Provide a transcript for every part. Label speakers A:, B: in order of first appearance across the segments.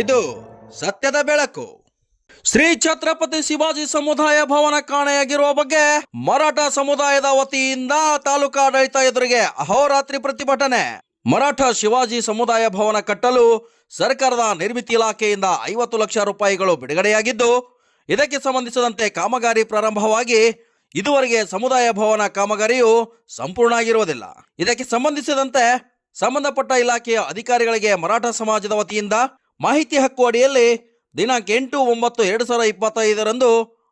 A: ಇದು ಸತ್ಯದ ಬೆಳಕು. ಶ್ರೀ ಛತ್ರಪತಿ ಶಿವಾಜಿ ಸಮುದಾಯ ಭವನ ಕಾಣೆಯಾಗಿರುವ ಬಗ್ಗೆ ಮರಾಠ ಸಮುದಾಯದ ವತಿಯಿಂದ ತಾಲೂಕಾಡಳಿತ ಎದುರಿಗೆ ಅಹೋರಾತ್ರಿ ಪ್ರತಿಭಟನೆ. ಮರಾಠ ಶಿವಾಜಿ ಸಮುದಾಯ ಭವನ ಕಟ್ಟಲು ಸರ್ಕಾರದ ನಿರ್ಮಿತಿ ಇಲಾಖೆಯಿಂದ ಐವತ್ತು ಲಕ್ಷ ರೂಪಾಯಿಗಳು ಬಿಡುಗಡೆಯಾಗಿದ್ದು, ಇದಕ್ಕೆ ಸಂಬಂಧಿಸಿದಂತೆ ಕಾಮಗಾರಿ ಪ್ರಾರಂಭವಾಗಿ ಇದುವರೆಗೆ ಸಮುದಾಯ ಭವನ ಕಾಮಗಾರಿಯು ಸಂಪೂರ್ಣ ಆಗಿರುವುದಿಲ್ಲ. ಇದಕ್ಕೆ ಸಂಬಂಧಿಸಿದಂತೆ ಸಂಬಂಧಪಟ್ಟ ಇಲಾಖೆಯ ಅಧಿಕಾರಿಗಳಿಗೆ ಮರಾಠ ಸಮಾಜದ ವತಿಯಿಂದ ಮಾಹಿತಿ ಹಕ್ಕು ಅಡಿಯಲ್ಲಿ ದಿನಾಂಕ ಎಂಟು ಒಂಬತ್ತು ಎರಡು ಸಾವಿರ ಇಪ್ಪತ್ತೈದರಂದು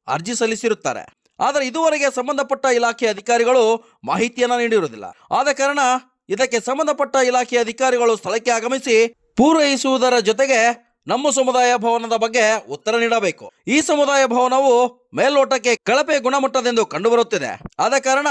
A: ಅರ್ಜಿ ಸಲ್ಲಿಸಿರುತ್ತಾರೆ. ಆದರೆ ಇದುವರೆಗೆ ಸಂಬಂಧಪಟ್ಟ ಇಲಾಖೆ ಅಧಿಕಾರಿಗಳು ಮಾಹಿತಿಯನ್ನ ನೀಡಿರುವುದಿಲ್ಲ. ಆದ ಕಾರಣ ಇದಕ್ಕೆ ಸಂಬಂಧಪಟ್ಟ ಇಲಾಖೆ ಅಧಿಕಾರಿಗಳು ಸ್ಥಳಕ್ಕೆ ಆಗಮಿಸಿ ಪೂರೈಸುವುದರ ಜೊತೆಗೆ ನಮ್ಮ ಸಮುದಾಯ ಭವನದ ಬಗ್ಗೆ ಉತ್ತರ ನೀಡಬೇಕು. ಈ ಸಮುದಾಯ ಭವನವು ಮೇಲ್ನೋಟಕ್ಕೆ ಕಳಪೆ ಗುಣಮಟ್ಟದೆಂದು ಕಂಡುಬರುತ್ತಿದೆ. ಆದ ಕಾರಣ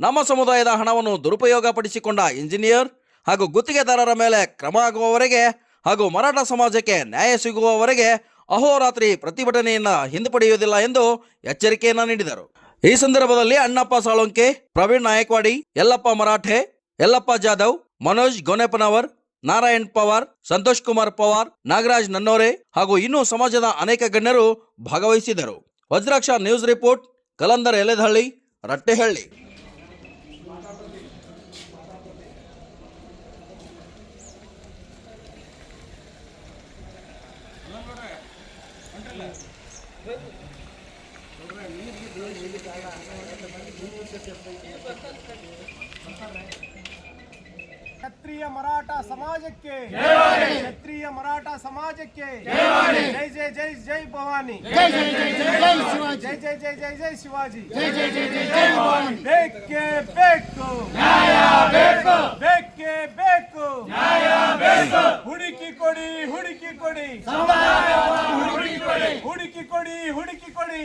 A: ನಮ್ಮ ಸಮುದಾಯದ ಹಣವನ್ನು ದುರುಪಯೋಗಪಡಿಸಿಕೊಂಡ ಇಂಜಿನಿಯರ್ ಹಾಗೂ ಗುತ್ತಿಗೆದಾರರ ಮೇಲೆ ಕ್ರಮ ಆಗುವವರೆಗೆ ಹಾಗೂ ಮರಾಠ ಸಮಾಜಕ್ಕೆ ನ್ಯಾಯ ಸಿಗುವವರೆಗೆ ಅಹೋರಾತ್ರಿ ಪ್ರತಿಭಟನೆಯನ್ನ ಹಿಂದಪಡೆಯುವುದಿಲ್ಲ ಎಂದು ಎಚ್ಚರಿಕೆಯನ್ನ ನೀಡಿದರು. ಈ ಸಂದರ್ಭದಲ್ಲಿ ಅಣ್ಣಪ್ಪ ಸಾಳೊಂಕೆ, ಪ್ರವೀಣ್ ನಾಯಕ್ವಾಡಿ, ಯಲ್ಲಪ್ಪ ಮರಾಠೆ, ಯಲ್ಲಪ್ಪ ಜಾಧವ್, ಮನೋಜ್ ಗೊನೆಪನವರ್, ನಾರಾಯಣ್ ಪವಾರ್, ಸಂತೋಷ್ ಕುಮಾರ್ ಪವಾರ್, ನಾಗರಾಜ್ ನನ್ನೋರೆ ಹಾಗೂ ಇನ್ನೂ ಸಮಾಜದ ಅನೇಕ ಗಣ್ಯರು ಭಾಗವಹಿಸಿದರು. Vajraksha news report, Kalandar Eledahalli, Rattehalli.
B: ಕ್ಷತ್ರಿಯ ಮರಾಠ ಸಮಾಜಕ್ಕೆ ಕ್ಷತ್ರಿಯ ಮರಾಠ ಸಮಾಜಕ್ಕೆ ಜೈ ಜೈ ಜೈ ಜೈ ಭವಾನಿ ಜೈ ಜೈ ಜೈ ಜೈ ಜೈ ಜೈ ಶಿವಾಜಿ ಬೇಕೇ ಬೇಕು ಬೇಕೇ ಬೇಕು ಹುಡುಕಿ ಕೊಡಿ ಹುಡುಕಿ ಕೊಡಿ. ಹುಡುಕಿ ಕೊಡಿ. ಹುಡುಕಿ ಕೊಡಿ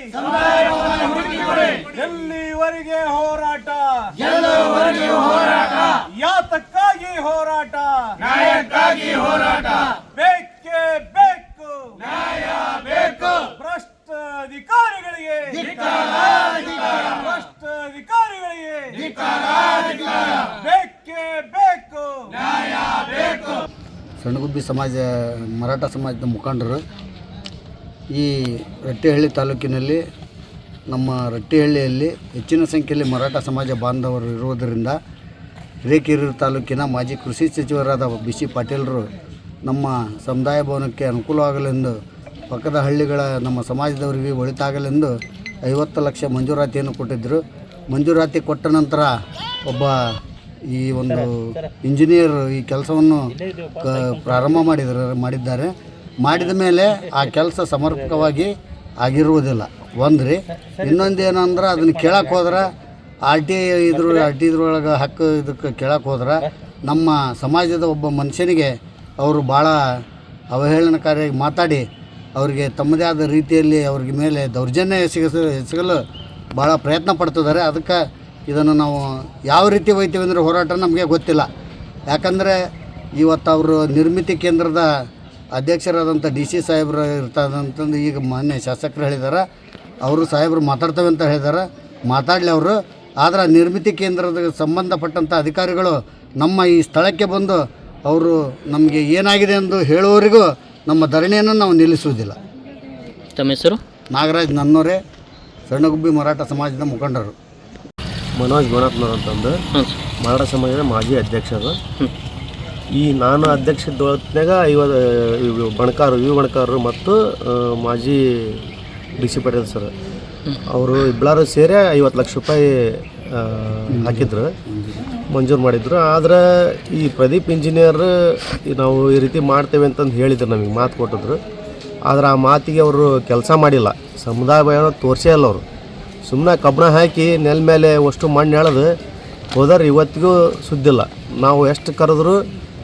B: ಎಲ್ಲಿವರೆಗೆ ಹೋರಾಟ? ಹೋರಾಟ? ಯಾತಕ್ಕಾಗಿ ಹೋರಾಟ? ನ್ಯಾಯಕ್ಕಾಗಿ ಹೋರಾಟ. ಬೇಕೇ ಬೇಕು. ನ್ಯಾಯ ಬೇಕು. ಭ್ರಷ್ಟ ಅಧಿಕಾರಿಗಳಿಗೆ ಭ್ರಷ್ಟ ಅಧಿಕಾರಿಗಳಿಗೆ ಬೇಕೇ ಬೇಕು.
C: ಸಣ್ಣಗುಬ್ಬಿ ಸಮಾಜ, ಮರಾಠ ಸಮಾಜದ ಮುಖಂಡರು, ಈ ರಟ್ಟಿಹಳ್ಳಿ ತಾಲೂಕಿನಲ್ಲಿ ನಮ್ಮ ರಟ್ಟಿಹಳ್ಳಿಯಲ್ಲಿ ಹೆಚ್ಚಿನ ಸಂಖ್ಯೆಯಲ್ಲಿ ಮರಾಠ ಸಮಾಜ ಬಾಂಧವರು ಇರುವುದರಿಂದ ಹಿರೇಕೆರೂರು ತಾಲೂಕಿನ ಮಾಜಿ ಕೃಷಿ ಸಚಿವರಾದ ಬಿ ಸಿ ಪಾಟೀಲರು ನಮ್ಮ ಸಮುದಾಯ ಭವನಕ್ಕೆ ಅನುಕೂಲವಾಗಲೆಂದು, ಪಕ್ಕದ ಹಳ್ಳಿಗಳ ನಮ್ಮ ಸಮಾಜದವರಿಗೆ ಒಳಿತಾಗಲೆಂದು ಐವತ್ತು ಲಕ್ಷ ಮಂಜೂರಾತಿಯನ್ನು ಕೊಟ್ಟಿದ್ದರು. ಮಂಜೂರಾತಿ ಕೊಟ್ಟ ನಂತರ ಒಬ್ಬ ಈ ಒಂದು ಇಂಜಿನಿಯರ್ ಈ ಕೆಲಸವನ್ನು ಪ್ರಾರಂಭ ಮಾಡಿದ್ದಾರೆ ಮಾಡಿದ್ದಾರೆ. ಮಾಡಿದ ಮೇಲೆ ಆ ಕೆಲಸ ಸಮರ್ಪಕವಾಗಿ ಆಗಿರುವುದಿಲ್ಲ. ಒಂದು ರೀ ಇನ್ನೊಂದು ಏನಂದ್ರೆ ಅದನ್ನು ಕೇಳಕ್ಕೆ ಹೋದ್ರೆ ಆರ್ ಟಿ ಇದ್ರ ಆರ್ ಟಿ ಇದ್ರೊಳಗೆ ಹಕ್ಕು ಇದಕ್ಕೆ ಕೇಳಕ್ಕೆ ಹೋದ್ರೆ ನಮ್ಮ ಸಮಾಜದ ಒಬ್ಬ ಮನುಷ್ಯನಿಗೆ ಅವರು ಭಾಳ ಅವಹೇಳನಕಾರಿಯಾಗಿ ಮಾತಾಡಿ ಅವರಿಗೆ ತಮ್ಮದೇ ಆದ ರೀತಿಯಲ್ಲಿ ಅವ್ರಿಗೆ ಮೇಲೆ ದೌರ್ಜನ್ಯ ಎಸಗಿಸ ಎಸಗಲು ಭಾಳ ಪ್ರಯತ್ನ ಪಡ್ತಿದ್ದಾರೆ. ಅದಕ್ಕೆ ಇದನ್ನು ನಾವು ಯಾವ ರೀತಿ ಒಯ್ತೀವಿ ಅಂದರೆ ಹೋರಾಟ ನಮಗೆ ಗೊತ್ತಿಲ್ಲ. ಯಾಕಂದರೆ ಇವತ್ತು ಅವರು ನಿರ್ಮಿತಿ ಕೇಂದ್ರದ ಅಧ್ಯಕ್ಷರಾದಂಥ ಡಿ ಸಿ ಸಾಹೇಬ್ರು ಇರ್ತದಂತಂದು ಈಗ ಮಾನ್ಯ ಶಾಸಕರು ಹೇಳಿದ್ದಾರೆ ಅವರು ಸಾಹೇಬರು ಮಾತಾಡ್ತೇವೆ ಅಂತ ಹೇಳಿದ್ದಾರೆ ಮಾತಾಡಲಿ ಅವರು. ಆದರೆ ನಿರ್ಮಿತಿ ಕೇಂದ್ರದ ಸಂಬಂಧಪಟ್ಟಂಥ ಅಧಿಕಾರಿಗಳು ನಮ್ಮ ಈ ಸ್ಥಳಕ್ಕೆ ಬಂದು ಅವರು ನಮಗೆ ಏನಾಗಿದೆ ಎಂದು ಹೇಳುವವರಿಗೂ ನಮ್ಮ ಧರಣಿಯನ್ನು ನಾವು ನಿಲ್ಲಿಸುವುದಿಲ್ಲ.
D: ತಮ್ಮ ಹೆಸರು?
C: ನಾಗರಾಜ್ ನನ್ನೋರೆ ಸಣ್ಣಗುಬ್ಬಿ ಮರಾಠ ಸಮಾಜದ ಮುಖಂಡರು.
E: ಮನೋಜ್ ಗೋನಾಥ್ನವ್ರು ಅಂತಂದು. ಮರಾಠ ಸಮಾಜದ ಮಾಜಿ ಅಧ್ಯಕ್ಷರು ಈ ನಾನು ಅಧ್ಯಕ್ಷದೊಳತ್ನಾಗ ಐವತ್ತು ಇವು ಬಣಕಾರು ವಿ ಬಣಕಾರರು ಮತ್ತು ಮಾಜಿ ಡಿ ಸಿ ಪಟೇಲ್ ಸರ್. ಅವರು ಇಬ್ಬರು ಸೇರಿ ಐವತ್ತು ಲಕ್ಷ ರೂಪಾಯಿ ಹಾಕಿದ್ರು. ಮಂಜೂರು ಮಾಡಿದ್ರು. ಆದ್ರೆ ಈ ಪ್ರದೀಪ್ ಇಂಜಿನಿಯರ್ ನಾವು ಈ ರೀತಿ ಮಾಡ್ತೇವೆ ಅಂತಂದು ಹೇಳಿದ್ರು ನಮಗೆ ಮಾತು ಕೊಟ್ಟಿದ್ರು. ಆದ್ರೆ ಆ ಮಾತಿಗೆ ಅವರು ಕೆಲಸ ಮಾಡಿಲ್ಲ. ಸಮುದಾಯ ಭಯ ತೋರಿಸೇ ಇಲ್ಲ ಅವರು. ಸುಮ್ಮನೆ ಕಬ್ಬಣ ಹಾಕಿ ನೆಲ ಮೇಲೆ ಅಷ್ಟು ಮಣ್ಣು ಎಳೆದು ಹೋದರೆ ಇವತ್ತಿಗೂ ಸುದ್ದಿಲ್ಲ. ನಾವು ಎಷ್ಟು ಕರೆದ್ರೂ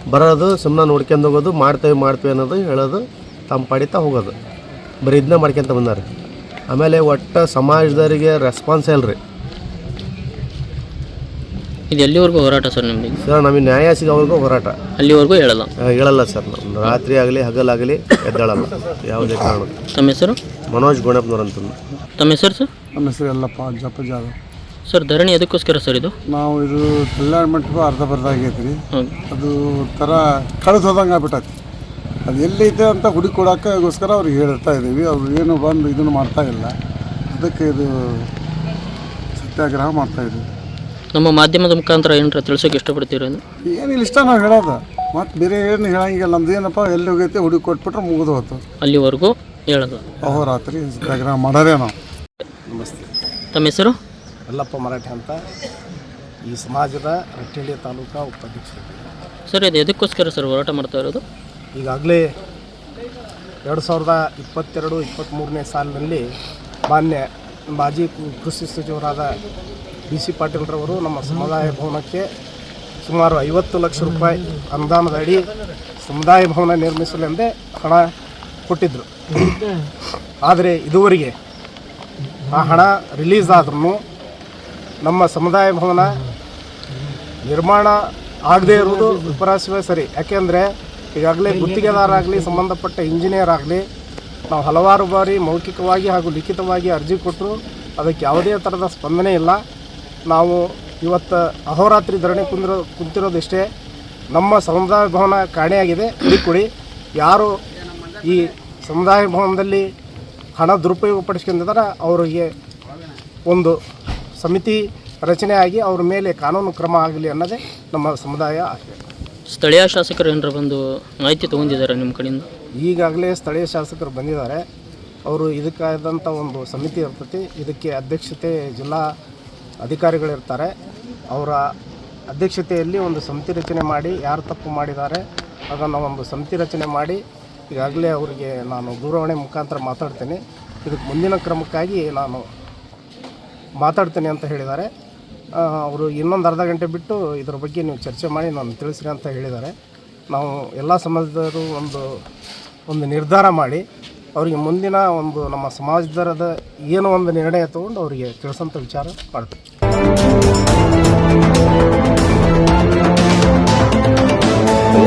E: ಬರೋದು ಸುಮ್ಮನೆ ನೋಡ್ಕೊಂಡು ಹೋಗೋದು, ಮಾಡ್ತೇವೆ ಮಾಡ್ತೇವೆ ಅನ್ನೋದು ಹೇಳೋದು, ತಮ್ಮ ಪಡಿತಾ ಹೋಗೋದು. ಬರೀ ಇದನ್ನ ಮಾಡ್ಕೊಂತ ಬಂದಾರೆ. ಆಮೇಲೆ ಒಟ್ಟು ಸಮಾಜದವರಿಗೆ ರೆಸ್ಪಾನ್ಸ್ ಇಲ್ರಿ.
D: ಇದು ಎಲ್ಲಿವರೆಗೂ ಹೋರಾಟ ಸರ್ ನಿಮಗೆ
E: ಸರ್ ನಮಗೆ ನ್ಯಾಯ ಸಿಗೋವರೆಗೂ ಹೋರಾಟ.
D: ಅಲ್ಲಿವರೆಗೂ ಹೇಳಲ್ಲ?
E: ಆ, ಹೇಳಲ್ಲ ಸರ್ ನಾವು ರಾತ್ರಿ ಆಗಲಿ ಹಗಲಾಗಲಿ ಎದ್ದಳಲ್ಲ. ಯಾವುದೇ ಕಾರಣ.
D: ತಮ್ಮ ಹೆಸರು?
E: ಮನೋಜ್ ಗುಣಪ್ನವ್ರು ಅಂತಂದು.
D: ತಮ್ಮ ಹೆಸರು ಸರ್?
F: ನಮ್ಮ ಹೆಸರು ಎಲ್ಲಪ್ಪ ಜಪ್ಪ ಜಾಧವ್.
D: ಸರ್ ಧರಣಿ ಎದಕ್ಕೋಸ್ಕರ ಸರ್ ಇದು?
F: ನಾವು ಇದು ಕಲ್ಯಾಣ ಮಂಟಪ ಅರ್ಧ ಬರ್ಧ ಆಗೈತೆ ರೀ.
D: ಹಾಂ
F: ಅದು ಥರ ಕಳೆದು ಹೋದಂಗೆ ಆಗ್ಬಿಟ್ಟೈತಿ. ಅದು ಎಲ್ಲೈತೆ ಅಂತ ಹುಡುಕಿ ಕೊಡೋಕ್ಕೋಸ್ಕರ ಅವ್ರಿಗೆ ಹೇಳ್ತಾ ಇದ್ದೀವಿ. ಅವ್ರು ಏನು ಬಂದು ಇದನ್ನು ಮಾಡ್ತಾ ಇಲ್ಲ. ಅದಕ್ಕೆ ಇದು ಸತ್ಯಾಗ್ರಹ ಮಾಡ್ತಾ ಇದ್ದೀವಿ.
D: ನಮ್ಮ ಮಾಧ್ಯಮದ ಮುಖಾಂತರ ಏನರ ತಿಳ್ಸೋಕೆ ಇಷ್ಟಪಡ್ತೀರಾ?
F: ಏನಿಲ್ಲ ಇಷ್ಟ ನಾವು ಹೇಳೋದು. ಮತ್ತು ಬೇರೆ ಏನು ಹೇಳಂಗಿಲ್ಲ ನಮ್ದು ಏನಪ್ಪ ಎಲ್ಲಿ ಹೋಗೈತೆ ಹುಡುಗಿ ಕೊಟ್ಬಿಟ್ರೆ ಮುಗಿದು ಹೋಯ್ತು
D: ಅಲ್ಲಿವರೆಗೂ ಹೇಳೋದು.
F: ಅಹೋರಾತ್ರಿ ಸತ್ಯಾಗ್ರಹ ಮಾಡೋರೇ ನಾವು.
B: ನಮಸ್ತೆ.
D: ತಮ್ಮ ಹೆಸರು?
B: ಅಲ್ಲಪ್ಪ ಮರಾಠಿ ಅಂತ. ಈ ಸಮಾಜದ ರಟ್ಟಳ್ಳಿ ತಾಲೂಕಾ ಉಪಾಧ್ಯಕ್ಷರು.
D: ಸರ್ ಇದು ಎದಕ್ಕೋಸ್ಕರ ಸರ್ ಹೋರಾಟ ಮಾಡ್ತಾ ಇರೋದು?
B: ಈಗಾಗಲೇ ಎರಡು ಸಾವಿರದ ಇಪ್ಪತ್ತೆರಡು ಇಪ್ಪತ್ತ್ಮೂರನೇ ಸಾಲಿನಲ್ಲಿ ಮಾನ್ಯ ಮಾಜಿ ಕು- ಕೃಷಿ ಸಚಿವರಾದ ಬಿ ಸಿ ಪಾಟೀಲ್ರವರು ನಮ್ಮ ಸಮುದಾಯ ಭವನಕ್ಕೆ ಸುಮಾರು ಐವತ್ತು ಲಕ್ಷ ರೂಪಾಯಿ ಅನುದಾನದ ಅಡಿ ಸಮುದಾಯ ಭವನ ನಿರ್ಮಿಸಲೆಂದೇ ಹಣ ಕೊಟ್ಟಿದ್ದರು ಆದರೆ ಇದುವರೆಗೆ ಆ ಹಣ ರಿಲೀಸ್ ಆದ್ರೂ ನಮ್ಮ ಸಮುದಾಯ ಭವನ ನಿರ್ಮಾಣ ಆಗದೇ ಇರುವುದು ವಿಪರಾಶವೇ ಸರಿ. ಯಾಕೆಂದರೆ ಈಗಾಗಲೇ ಗುತ್ತಿಗೆದಾರಾಗಲಿ ಸಂಬಂಧಪಟ್ಟ ಇಂಜಿನಿಯರ್ ಆಗಲಿ, ನಾವು ಹಲವಾರು ಬಾರಿ ಮೌಖಿಕವಾಗಿ ಹಾಗೂ ಲಿಖಿತವಾಗಿ ಅರ್ಜಿ ಕೊಟ್ಟರು ಅದಕ್ಕೆ ಯಾವುದೇ ಥರದ ಸ್ಪಂದನೆ ಇಲ್ಲ. ನಾವು ಇವತ್ತು ಅಹೋರಾತ್ರಿ ಧರಣಿ ಕುಂದಿರೋ ಕುಂತಿರೋದಿಷ್ಟೇ. ನಮ್ಮ ಸಮುದಾಯ ಭವನ ಕಾಣೆಯಾಗಿದೆ. ಕುಡಿ ಯಾರು ಈ ಸಮುದಾಯ ಭವನದಲ್ಲಿ ಹಣ ದುರುಪಯೋಗ ಪಡಿಸ್ಕೊಂಡಿದ್ದಾರೆ ಅವರಿಗೆ ಒಂದು ಸಮಿತಿ ರಚನೆಯಾಗಿ ಅವ್ರ ಮೇಲೆ ಕಾನೂನು ಕ್ರಮ ಆಗಲಿ ಅನ್ನೋದೇ ನಮ್ಮ ಸಮುದಾಯ ಆಶೆ
D: ಸ್ಥಳೀಯ ಶಾಸಕರು ಏನರ ಬಂದು ಮಾಹಿತಿ ತೊಗೊಂಡಿದ್ದಾರೆ ನಿಮ್ಮ ಕಡೆಯಿಂದ?
B: ಈಗಾಗಲೇ ಸ್ಥಳೀಯ ಶಾಸಕರು ಬಂದಿದ್ದಾರೆ. ಅವರು ಇದಕ್ಕಾದಂಥ ಒಂದು ಸಮಿತಿ ಇರ್ತತಿ ಇದಕ್ಕೆ ಅಧ್ಯಕ್ಷತೆ ಜಿಲ್ಲಾ ಅಧಿಕಾರಿಗಳಿರ್ತಾರೆ. ಅವರ ಅಧ್ಯಕ್ಷತೆಯಲ್ಲಿ ಒಂದು ಸಮಿತಿ ರಚನೆ ಮಾಡಿ ಯಾರು ತಪ್ಪು ಮಾಡಿದ್ದಾರೆ, ಅದನ್ನು ಒಂದು ಸಮಿತಿ ರಚನೆ ಮಾಡಿ ಈಗಾಗಲೇ ಅವರಿಗೆ ನಾನು ದೂರವಾಣಿ ಮುಖಾಂತರ ಮಾತಾಡ್ತೀನಿ. ಇದಕ್ಕೆ ಮುಂದಿನ ಕ್ರಮಕ್ಕಾಗಿ ನಾನು ಮಾತಾಡ್ತೇನೆ ಅಂತ ಹೇಳಿದ್ದಾರೆ. ಅವರು ಇನ್ನೊಂದು ಅರ್ಧ ಗಂಟೆ ಬಿಟ್ಟು ಇದರ ಬಗ್ಗೆ ನೀವು ಚರ್ಚೆ ಮಾಡಿ ನಾನು ತಿಳಿಸ್ರಿ ಅಂತ ಹೇಳಿದ್ದಾರೆ. ನಾವು ಎಲ್ಲ ಸಮಾಜದವರು ಒಂದು ಒಂದು ನಿರ್ಧಾರ ಮಾಡಿ ಅವರಿಗೆ ಮುಂದಿನ ಒಂದು ನಮ್ಮ ಸಮಾಜದರದ ಏನು ಒಂದು ನಿರ್ಣಯ ತೊಗೊಂಡು ಅವರಿಗೆ ತಿಳಿಸೋಂಥ ವಿಚಾರ ಮಾಡ್ತೀವಿ.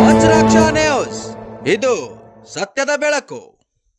A: ವಜ್ರಾಕ್ಷ ನ್ಯೂಸ್. ಇದು ಸತ್ಯದ ಬೆಳಕು.